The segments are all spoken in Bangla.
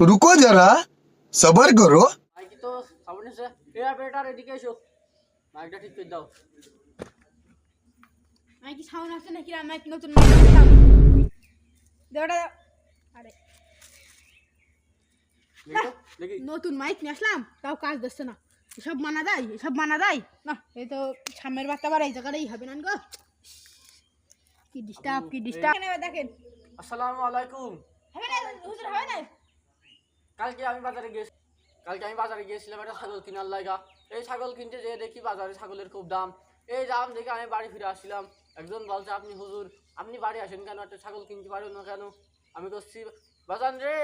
रुको जरा सबर करो মাইকি তো সামনে এসে এ বেটার এদিকে এসো মাইকটা ঠিক করে দাও আমি কি সাউন্ড আছে নাকি আমি এক নতুন মাইক কিনলাম দেওটা আরে দেখো দেখি নতুন মাইক নিয়ে আসলাম তাও কাজ দিচ্ছে না এসব মানা যায় এসব মানা যায় না এই তো সামনের বার্তা আবার এই জায়গাটাই হবে না গো কি ডিস্টার্ব কি ডিস্টার্ব দেখেন আসসালামু আলাইকুম হবে না হুজুর হবে না কালকে আমি বাজারে গিয়ে কালকে আমি বাজারে গিয়েছিলাম একটা ছাগল কেনার লাগা এই ছাগল কিনতে যেয়ে দেখি বাজারে ছাগলের খুব দাম। এই দাম দেখে আমি বাড়ি ফিরে আসছিলাম একজন বলছে আপনি হুজুর আপনি বাড়ি আসেন কেন? একটা ছাগল কিনতে পারেন না কেন? আমি করছি বাজান রে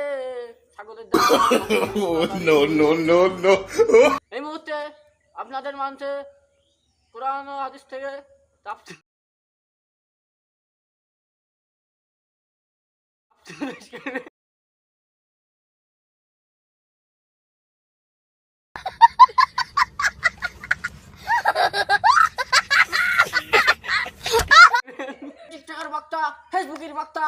ছাগলের দাম oh, এই মুহূর্তে আপনাদের মানছে পুরানো আদেশ থেকে টিকটকের বক্তা ফেসবুকের বক্তা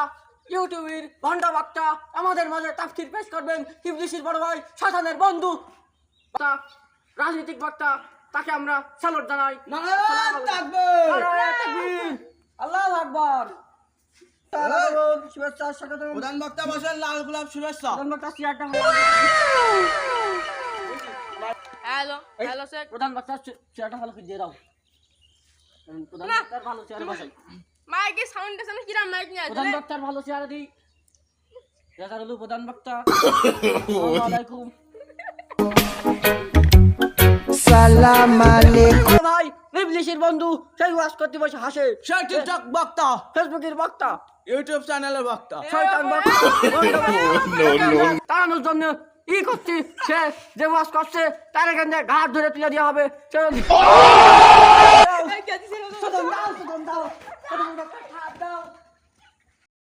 ইউটিউবের ঘণ্টা বক্তা আমাদের মাঝে তাফসীর পেশ করবেন ইবলিসের বড় ভাই সাধানের বন্ধু। বক্তা রাজনৈতিক বক্তা তাকে আমরা স্যালুট জানাই। আল্লাহ আকবর। প্রধান বক্তা বসেন লাল গোলাপ শুভেচ্ছা। প্রধান বক্তা চেয়ারটা হ্যালো হ্যালো স্যার। প্রধান বক্তা চেয়ারটা ভালো করে দিয়ে দাও। প্রধান বক্তার ভালো চেয়ারে বসাই মাইকে সাউন্ড আছে না কিরাম মাইক নিয়ে প্রধান বক্তার ভালো দিই। গেল প্রধান বক্তা। আসসালামু আলাইকুম সালাম আলাইকুম। ভাই ইবলিসের বন্ধু সেই ওয়াজ করতে বসে হাসে। সে টিকটক বক্তা। ফেসবুকের বক্তা। ইউটিউব চ্যানেলের বক্তা। শয়তান বক্তা। তাড়ানোর জন্য ই করছি। সে যে ওয়াজ করছে তার এখান থেকে ঘাট ধরে তুলে দেওয়া হবে। চল Oh, I 快走